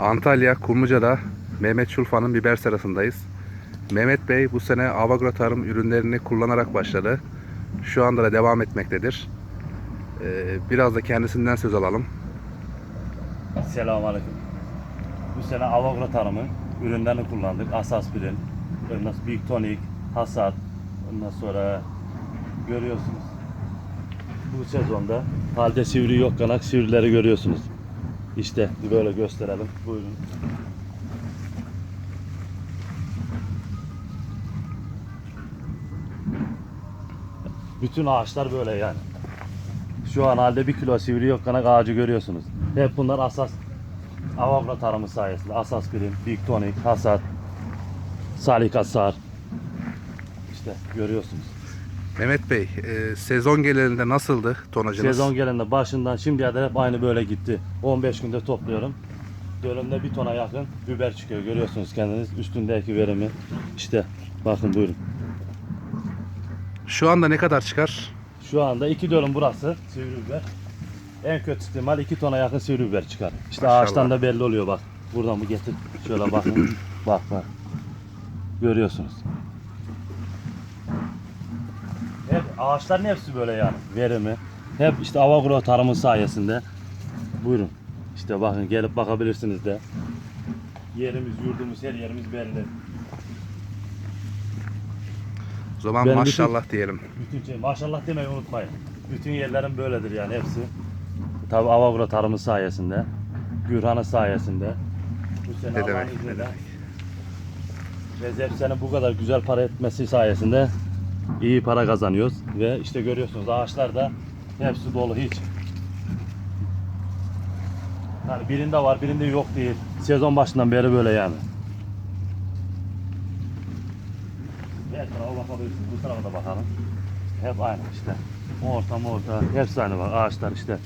Antalya Kumluca'da Mehmet Çulfa'nın biber serasındayız. Mehmet Bey bu sene Avagro tarım ürünlerini kullanarak başladı. Şu anda da devam etmektedir. Ee, biraz da kendisinden söz alalım. Selamünaleyküm. Bu sene Avagro tarımı ürünlerini kullandık. Asaspirin, ondan sonra Big Tonic, Hasat, ondan sonra görüyorsunuz. Bu sezonda halde sivri yok kanak sivrileri görüyorsunuz. İşte böyle gösterelim. Buyurun. Bütün ağaçlar böyle yani. Şu an halde bir kilo sivri yok kanak ağacı görüyorsunuz. Hep bunlar asas Avagro tarımı sayesinde. Asas birim, Big Tonic, Hasat, Salik Asar. İşte görüyorsunuz. Mehmet Bey, e, sezon genelinde nasıldı tonajınız? Sezon gelende başından şimdiye kadar hep aynı böyle gitti. 15 günde topluyorum. Dönümde bir tona yakın biber çıkıyor. Görüyorsunuz kendiniz üstündeki verimi. İşte bakın buyurun. Şu anda ne kadar çıkar? Şu anda iki dönüm burası sivri biber. En kötü ihtimal iki tona yakın sivri biber çıkar. İşte Maşallah. ağaçtan da belli oluyor bak. Buradan bu getir. Şöyle bakın. bak bak. Görüyorsunuz. Hep ağaçların hepsi böyle yani. Verimi. Hep işte Avagro tarımı sayesinde. Buyurun. İşte bakın gelip bakabilirsiniz de. Yerimiz, yurdumuz, her yerimiz belli. O zaman Ben maşallah diyelim. Bütün şey, maşallah demeyi unutmayın. Bütün yerlerin böyledir yani hepsi. Tabi Avagro tarımı sayesinde, Gürhan'ın sayesinde. Bu sene Ne demek, ne demek. ve bu kadar güzel para etmesi sayesinde iyi para kazanıyoruz. Ve işte görüyorsunuz ağaçlar da hepsi dolu hiç. Yani birinde var birinde yok değil. Sezon başından beri böyle yani. Her tarafa bakabilirsiniz. Bu tarafa da bakalım. Hep aynı işte. Orta orta. Hepsi aynı bak. Ağaçlar işte.